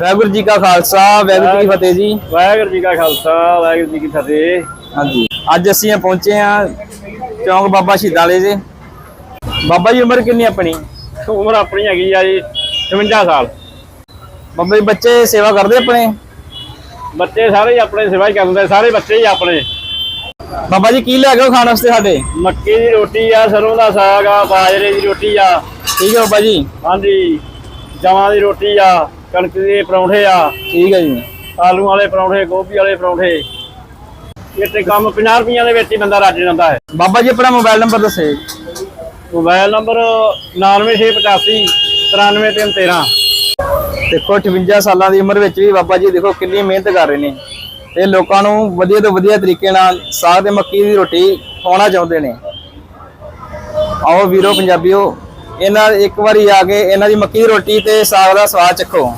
ਵਾਹਿਗੁਰੂ ਜੀ ਕਾ ਖਾਲਸਾ ਵਾਹਿਗੁਰੂ ਜੀ ਕੀ ਫਤਿਹ ਜੀ। ਵਾਹਿਗੁਰੂ ਜੀ ਕਾ ਖਾਲਸਾ ਵਾਹਿਗੁਰੂ ਜੀ ਕੀ ਫਤਿਹ। ਹਾਂਜੀ। ਅੱਜ ਅਸੀਂ ਆ ਪਹੁੰਚੇ ਆ ਚੌਂਕ ਬਾਬਾ ਸ਼ਹੀਦਾਂ ਵਾਲੇ ਦੇ। ਬਾਬਾ ਜੀ ਉਮਰ ਕਿੰਨੀ ਆਪਣੀ? ਉਮਰ ਆਪਣੀ ਹੈਗੀ ਆ ਜੀ 55 ਸਾਲ। ਬਾਬਾ ਜੀ ਬੱਚੇ ਸੇਵਾ ਕਰਦੇ ਆਪਣੇ? ਬੱਚੇ ਸਾਰੇ ਆਪਣੇ ਸੇਵਾ ਹੀ ਕਰਦੇ ਸਾਰੇ ਬੱਚੇ ਹੀ ਆਪਣੇ। ਬਾਬਾ ਜੀ ਕੀ ਲੈ ਕੇ ਆਓ ਖਾਣ ਵਾਸਤੇ ਸਾਡੇ? ਮੱਕੀ ਦੀ ਰੋਟੀ ਆ ਸਰੋਂ ਦਾ ਸਾਗ ਆ ਬਾਜਰੇ ਦੀ ਰੋਟੀ ਆ। ਠੀਕ ਹੈ ਬਾਬਾ ਜੀ। ਹਾਂਜੀ। ਜਵਾਂ ਦੀ ਰੋਟੀ ਆ ਕਣਕ ਦੇ ਪਰੌਂਠੇ ਆ ਠੀਕ ਹੈ ਜੀ। ਆਲੂ ਵਾਲੇ ਪਰੌਂਠੇ ਗੋਭੀ ਵਾਲੇ ਪਰੌਂਠੇ। ਤੇ ਕੰਮ 50 ਰੁਪਈਆਂ ਦੇ ਵਿੱਚ ਹੀ ਬੰਦਾ ਰੱਜ ਜਾਂਦਾ ਹੈ। ਬਾਬਾ ਜੀ ਆਪਣਾ ਮੋਬਾਈਲ ਨੰਬਰ ਦੱਸੇ ਮੋਬਾਈਲ ਨੰਬਰ 99685 93313 ਦੇਖੋ 58 ਸਾਲਾਂ ਦੀ ਉਮਰ ਵਿੱਚ ਵੀ ਬਾਬਾ ਜੀ ਦੇਖੋ ਕਿੰਨੀ ਮਿਹਨਤ ਕਰ ਰਹੇ ਨੇ। ਤੇ ਲੋਕਾਂ ਨੂੰ ਵਧੀਆ ਤੋਂ ਵਧੀਆ ਤਰੀਕੇ ਨਾਲ ਸਾਗ ਤੇ ਮੱਕੀ ਦੀ ਰੋਟੀ ਖਵਾਉਣਾ ਚਾਹੁੰਦੇ ਨੇ। ਆਓ ਵੀਰੋ ਪੰਜਾਬੀਓ ਇਹਨਾਂ ਇੱਕ ਵਾਰੀ ਆ ਕੇ ਇਹਨਾਂ ਦੀ ਮੱਕੀ ਦੀ ਰੋਟੀ ਤੇ ਸਾਗ ਦਾ ਸਵਾਦ ਚੱਖੋ।